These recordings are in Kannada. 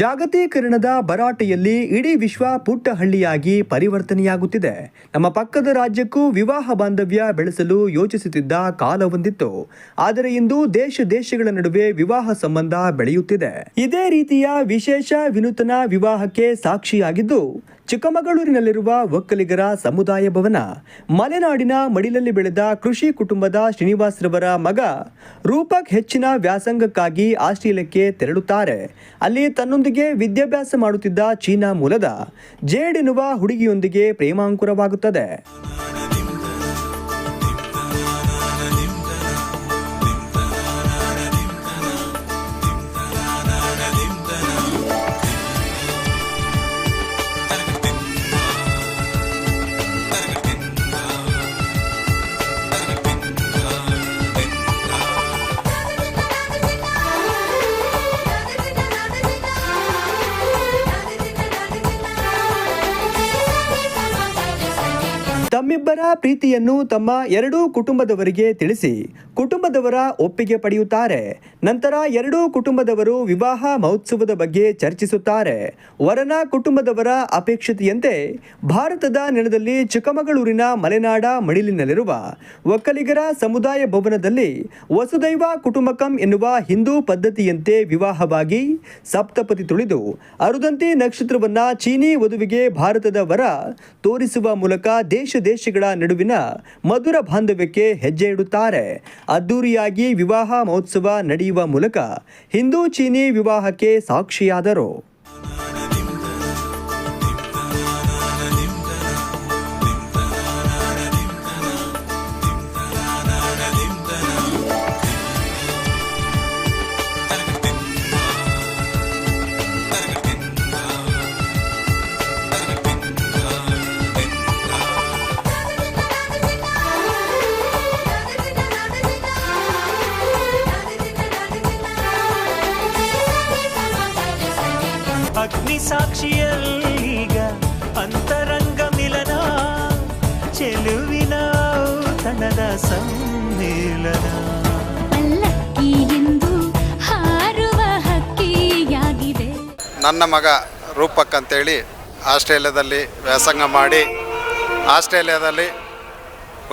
ಜಾಗತೀಕರಣದ ಭರಾಟೆಯಲ್ಲಿ ಇಡೀ ವಿಶ್ವ ಪುಟ್ಟಹಳ್ಳಿಯಾಗಿ ಪರಿವರ್ತನೆಯಾಗುತ್ತಿದೆ. ನಮ್ಮ ಪಕ್ಕದ ರಾಜ್ಯಕ್ಕೂ ವಿವಾಹ ಬಾಂಧವ್ಯ ಬೆಳೆಸಲು ಯೋಚಿಸುತ್ತಿದ್ದ ಕಾಲವೊಂದಿತ್ತು. ಆದರೆ ಇಂದು ದೇಶ ದೇಶಗಳ ನಡುವೆ ವಿವಾಹ ಸಂಬಂಧ ಬೆಳೆಯುತ್ತಿದೆ. ಇದೇ ರೀತಿಯ ವಿಶೇಷ ವಿನೂತನ ವಿವಾಹಕ್ಕೆ ಸಾಕ್ಷಿಯಾಗಿದ್ದು ಚಿಕ್ಕಮಗಳೂರಿನಲ್ಲಿರುವ ಒಕ್ಕಲಿಗರ ಸಮುದಾಯ ಭವನ, ಮಲೆನಾಡಿನ ಮಡಿಲಲ್ಲಿ ಬೆಳೆದ ಕೃಷಿ ಕುಟುಂಬದ ಶ್ರೀನಿವಾಸ್ರವರ ಮಗ ರೂಪಕ್ ಹೆಚ್ಚಿನ ವ್ಯಾಸಂಗಕ್ಕಾಗಿ ಆಸ್ಟ್ರೇಲಿಯಾಕ್ಕೆ ತೆರಳುತ್ತಾರೆ. ಅಲ್ಲಿ ತನ್ನೊಂದಿಗೆ ವಿದ್ಯಾಭ್ಯಾಸ ಮಾಡುತ್ತಿದ್ದ ಚೀನಾ ಮೂಲದ ಜೇಡ್ ಎನ್ನುವ ಹುಡುಗಿಯೊಂದಿಗೆ ಪ್ರೇಮಾಂಕುರವಾಗುತ್ತದೆ. ತಮ್ಮಿಬ್ಬರ ಪ್ರೀತಿಯನ್ನು ತಮ್ಮ ಎರಡೂ ಕುಟುಂಬದವರಿಗೆ ತಿಳಿಸಿ. ಕುಟುಂಬದವರ ಒಪ್ಪಿಗೆ ಪಡೆಯುತ್ತಾರೆ. ನಂತರ ಎರಡೂ ಕುಟುಂಬದವರು ವಿವಾಹ ಮಹೋತ್ಸವದ ಬಗ್ಗೆ ಚರ್ಚಿಸುತ್ತಾರೆ. ವರನ ಕುಟುಂಬದವರ ಅಪೇಕ್ಷತೆಯಂತೆ ಭಾರತದ ನೆಲದಲ್ಲಿ ಚಿಕ್ಕಮಗಳೂರಿನ ಮಲೆನಾಡ ಮಡಿಲಿನಲ್ಲಿರುವ ಒಕ್ಕಲಿಗರ ಸಮುದಾಯ ಭವನದಲ್ಲಿ ವಸುದೈವ ಕುಟುಂಬಕಂ ಎನ್ನುವ ಹಿಂದೂ ಪದ್ಧತಿಯಂತೆ ವಿವಾಹವಾಗಿ ಸಪ್ತಪತಿ ತುಳಿದು ಅರುದಂತಿ ನಕ್ಷತ್ರವನ್ನ ಚೀನಿ ವಧುವಿಗೆ ಭಾರತದ ವರ ತೋರಿಸುವ ಮೂಲಕ ದೇಶ ದೇಶಗಳ ನಡುವಿನ ಮಧುರ ಬಾಂಧವ್ಯಕ್ಕೆ ಹೆಜ್ಜೆ ಇಡುತ್ತಾರೆ. ಅದ್ದೂರಿಯಾಗಿ ವಿವಾಹ ಮಹೋತ್ಸವ ನಡೆಯುವ ಮೂಲಕ ಹಿಂದೂ ಚೀನಿ ವಿವಾಹಕ್ಕೆ ಸಾಕ್ಷಿಯಾದರು. ಸಾಕ್ಷಿಯಲ್ಲೀಗ ಅಂತರಂಗ ಮಿಲನ ಚೆಲುವಿನ ತನದ ಪಲ್ಲಕ್ಕಿ ಎಂದು ಹಾರುವ ಹಕ್ಕಿಯಾಗಿದೆ. ನನ್ನ ಮಗ ರೂಪಕ್ ಅಂತೇಳಿ ಆಸ್ಟ್ರೇಲಿಯಾದಲ್ಲಿ ವ್ಯಾಸಂಗ ಮಾಡಿ ಆಸ್ಟ್ರೇಲಿಯಾದಲ್ಲಿ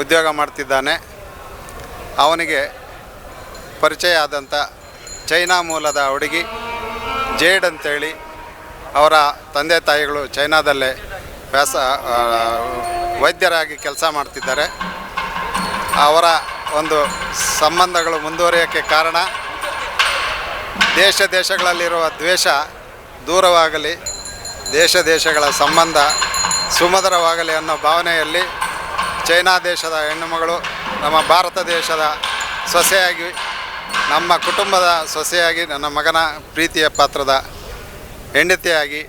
ಉದ್ಯೋಗ ಮಾಡ್ತಿದ್ದಾನೆ. ಅವನಿಗೆ ಪರಿಚಯ ಆದಂಥ ಚೈನಾ ಮೂಲದ ಹುಡುಗಿ ಜೇಡ್ ಅಂತೇಳಿ ಅವರ ತಂದೆ ತಾಯಿಗಳು ಚೈನಾದಲ್ಲೇ ವ್ಯಾಸ ವೈದ್ಯರಾಗಿ ಕೆಲಸ ಮಾಡ್ತಿದ್ದಾರೆ. ಅವರ ಒಂದು ಸಂಬಂಧಗಳು ಮುಂದುವರಿಯೋಕ್ಕೆ ಕಾರಣ ದೇಶ ದೇಶಗಳಲ್ಲಿರುವ ದ್ವೇಷ ದೂರವಾಗಲಿ, ದೇಶ ದೇಶಗಳ ಸಂಬಂಧ ಸುಮಧುರವಾಗಲಿ ಅನ್ನೋ ಭಾವನೆಯಲ್ಲಿ ಚೈನಾ ದೇಶದ ಹೆಣ್ಣುಮಗಳು ನಮ್ಮ ಭಾರತ ದೇಶದ ಸೊಸೆಯಾಗಿ, ನಮ್ಮ ಕುಟುಂಬದ ಸೊಸೆಯಾಗಿ ನನ್ನ ಮಗನ ಪ್ರೀತಿಯ ಪಾತ್ರದ ಹೆಂಡತಿಯಾಗಿ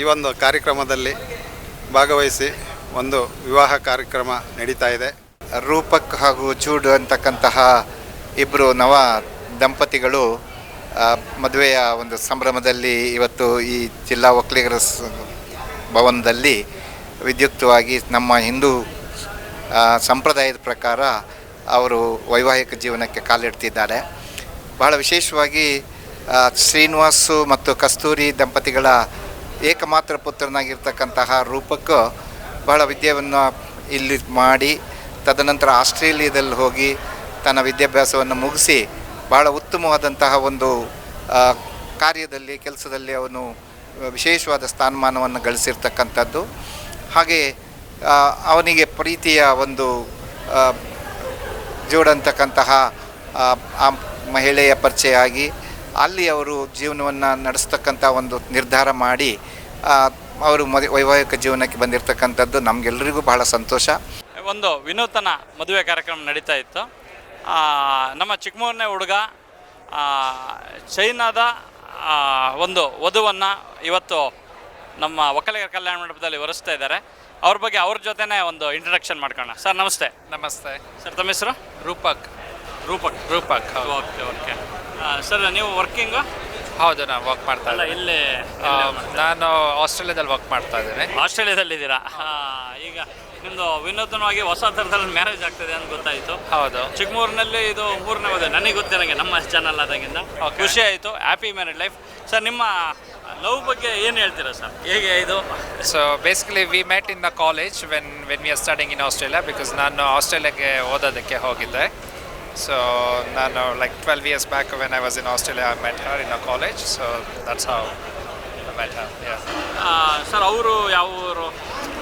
ಈ ಒಂದು ಕಾರ್ಯಕ್ರಮದಲ್ಲಿ ಭಾಗವಹಿಸಿ ಒಂದು ವಿವಾಹ ಕಾರ್ಯಕ್ರಮ ನಡೀತಾ ಇದೆ. ರೂಪಕ್ ಹಾಗೂ ಚೂಡ್ ಅಂತಕ್ಕಂತಹ ಇಬ್ಬರು ನವ ದಂಪತಿಗಳು ಮದುವೆಯ ಒಂದು ಸಂಭ್ರಮದಲ್ಲಿ ಇವತ್ತು ಈ ಜಿಲ್ಲಾ ಒಕ್ಕಲಿಗರ ಭವನದಲ್ಲಿ ವಿದ್ಯುಕ್ತವಾಗಿ ನಮ್ಮ ಹಿಂದೂ ಸಂಪ್ರದಾಯದ ಪ್ರಕಾರ ಅವರು ವೈವಾಹಿಕ ಜೀವನಕ್ಕೆ ಕಾಲಿಡ್ತಿದ್ದಾರೆ. ಬಹಳ ವಿಶೇಷವಾಗಿ ಶ್ರೀನಿವಾಸು ಮತ್ತು ಕಸ್ತೂರಿ ದಂಪತಿಗಳ ಏಕಮಾತ್ರ ಪುತ್ರನಾಗಿರ್ತಕ್ಕಂತಹ ರೂಪಕ್ಕೂ ಬಹಳ ವಿದ್ಯೆಯನ್ನು ಇಲ್ಲಿ ಮಾಡಿ, ತದನಂತರ ಆಸ್ಟ್ರೇಲಿಯಾದಲ್ಲಿ ಹೋಗಿ ತನ್ನ ವಿದ್ಯಾಭ್ಯಾಸವನ್ನು ಮುಗಿಸಿ ಬಹಳ ಉತ್ತಮವಾದಂತಹ ಒಂದು ಕಾರ್ಯದಲ್ಲಿ, ಕೆಲಸದಲ್ಲಿ ಅವನು ವಿಶೇಷವಾದ ಸ್ಥಾನಮಾನವನ್ನು ಗಳಿಸಿರ್ತಕ್ಕಂಥದ್ದು. ಹಾಗೆ ಅವನಿಗೆ ಪ್ರೀತಿಯ ಒಂದು ಜೋಡಂತಕ್ಕಂತಹ ಆ ಮಹಿಳೆಯ ಪರಿಚಯ ಆಗಿ ಅಲ್ಲಿ ಅವರು ಜೀವನವನ್ನು ನಡೆಸ್ತಕ್ಕಂಥ ಒಂದು ನಿರ್ಧಾರ ಮಾಡಿ ಅವರು ಮದುವೆ ವೈವಾಹಿಕ ಜೀವನಕ್ಕೆ ಬಂದಿರತಕ್ಕಂಥದ್ದು ನಮಗೆಲ್ಲರಿಗೂ ಬಹಳ ಸಂತೋಷ. ಒಂದು ವಿನೂತನ ಮದುವೆ ಕಾರ್ಯಕ್ರಮ ನಡೀತಾ ಇತ್ತು. ಆ, ನಮ್ಮ ಚಿಕ್ಕಮೂರನೇ ಹುಡುಗ ಆ, ಚೈನಾದ ಆ, ಒಂದು ವಧುವನ್ನು ಇವತ್ತು ನಮ್ಮ ಒಕ್ಕಲಿಗರ ಕಲ್ಯಾಣ ಮಂಟಪದಲ್ಲಿ ವರಿಸ್ತಾ ಇದ್ದಾರೆ. ಅವ್ರ ಬಗ್ಗೆ ಅವ್ರ ಜೊತೆನೇ ಒಂದು ಇಂಟ್ರಡಕ್ಷನ್ ಮಾಡ್ಕೋಣ ಸರ್ ನಮಸ್ತೆ. ನಮಸ್ತೆ. ಸರ್ ತಮ್ಮ ಹೆಸರು? ರೂಪಕ್. ರೂಪಕ್ ರೂಪಕ್ ಹೌದು. ಓಕೆ ಓಕೆ ಸರ್ ನೀವು ವರ್ಕಿಂಗು ಹೌದು ನಾನು ವರ್ಕ್ ಮಾಡ್ತಾ ಅಲ್ಲ ಇದ್ದೀನಿ. ಇಲ್ಲಿ ನಾನು ಆಸ್ಟ್ರೇಲಿಯಾದಲ್ಲಿ ವರ್ಕ್ ಮಾಡ್ತಾ ಇದ್ದೀನಿ. ಆಸ್ಟ್ರೇಲಿಯಾದಲ್ಲಿದ್ದೀರಾ? ಇದ್ದೀರಾ ಈಗ ನಿಮ್ಮದು ವಿನೂತನವಾಗಿ ಹೊಸ ಥರದಲ್ಲಿ ಮ್ಯಾರೇಜ್ ಆಗ್ತದೆ ಅಂತ ಗೊತ್ತಾಯಿತು. ಹೌದು. ಚಿಕ್ಕಮೂರಿನಲ್ಲಿ ಇದು ಮೂರನೇ ಹೋದೆ ನನಗೆ ಗೊತ್ತಿರಂಗೆ ನಮ್ಮ ಚಾನಲ್ ಆದಾಗಿಂದ. ಖುಷಿ ಆಯಿತು. ಹ್ಯಾಪಿ ಮ್ಯಾರಿಡ್ ಲೈಫ್ ಸರ್ ನಿಮ್ಮ ಲವ್ ಬಗ್ಗೆ ಏನು ಹೇಳ್ತೀರಾ ಸರ್? ಹೇಗೆ ಇದು? So basically we met in the college when when we are starting in Australia because ನಾನು ಆಸ್ಟ್ರೇಲಿಯಾಗೆ ಓದೋದಕ್ಕೆ ಹೋಗಿದ್ದೆ. ಸೊ ನಾನು like twelve years back when I was in Australia I met her in a college so that's how met her sir ಅವರು ಯಾವ ಊರು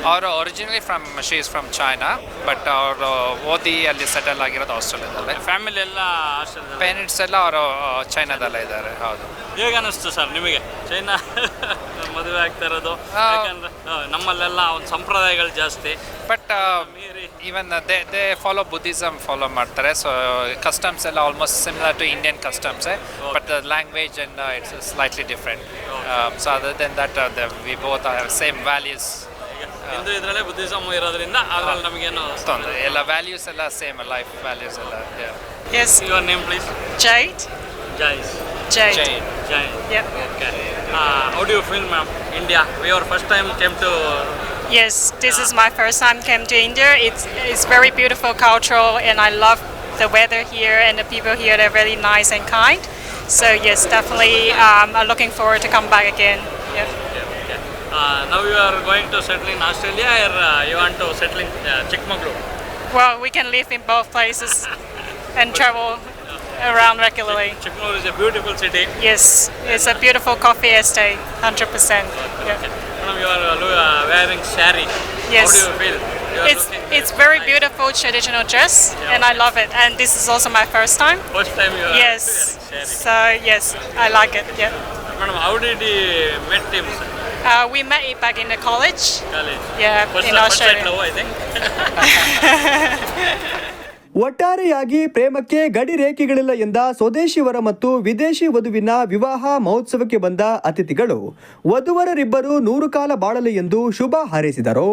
ಅವರು originally from she is from China but ಅವರು ಓದಿ ಅಲ್ಲಿ ಸೆಟಲ್ ಆಗಿರೋದು ಆಸ್ಟ್ರೇಲಿಯಾದಲ್ಲೇ ಫ್ಯಾಮಿಲಿ ಎಲ್ಲ ಪೇರೆಂಟ್ಸ್ ಎಲ್ಲ ಅವರು ಚೈನಾದಲ್ಲೇ ಇದ್ದಾರೆ ಹೌದು. ಹೇಗೆ ಅನಿಸ್ತು ಸರ್ ನಿಮಗೆ? ಚೈನಾ ಮದುವೆ ಆಗ್ತಾ ಇರೋದು? ಯಾಕಂದ್ರೆ ನಮ್ಮಲ್ಲೆಲ್ಲ ಒಂದು ಸಂಪ್ರದಾಯಗಳು ಜಾಸ್ತಿ. But even they they follow Buddhism follow ಮಾಡ್ತಾರೆ. ಸೊ ಕಸ್ಟಮ್ಸ್ ಎಲ್ಲ almost similar to Indian ಕಸ್ಟಮ್ಸೇ but the language and it's slightly different so other than that we both are same values Hindu ಇದರಲ್ಲೇ ಬುದ್ಧಿಸಮ್ ಇರೋದ್ರಿಂದ ಅದ್ರಲ್ಲಿ ನಮಗೇನು ತೊಂದರೆ ಎಲ್ಲ ವ್ಯಾಲ್ಯೂಸ್ ಎಲ್ಲ ಸೇಮ್ ಲೈಫ್ ವ್ಯಾಲ್ಯೂಸ್ ಎಲ್ಲ Yes, your name please Jade. Joyce Jade. Jade. Jai Yep. Okay how do you feel ma'am India we our first time came to Yes, this is my first time came to India. It's it's very beautiful, cultural, and I love the weather here and the people here. They're really nice and kind. So yes, definitely, um, I'm looking forward to come back again. Now you are going to settle in Australia or uh, you want to settle in uh, Chikmagalur? Well, we can live in both places and travel around regularly. Chikmagalur is a beautiful city. Yes, it's a beautiful coffee estate, 100%. Madam, you are uh, uh wearing sari. Yes. How do you feel? It's it's very nice. beautiful traditional dress yeah, and okay. I love it and this is also my first time. First time you are Yes. So yes, I like it. Yeah. Madam, how did you meet him? Sir? Uh, we met it back in the college. College. Yeah, first in Australia. Love I think. ಒಟ್ಟಾರೆಯಾಗಿ ಪ್ರೇಮಕ್ಕೆ ಗಡಿ ರೇಖೆಗಳಿಲ್ಲ ಎಂದ ಸ್ವದೇಶಿವರ ಮತ್ತು ವಿದೇಶಿ ವಧುವಿನ ವಿವಾಹ ಮಹೋತ್ಸವಕ್ಕೆ ಬಂದ ಅತಿಥಿಗಳು ವಧುವರರಿಬ್ಬರು ನೂರು ಕಾಲ ಬಾಳಲಿ ಎಂದು ಶುಭ ಹಾರೈಸಿದರು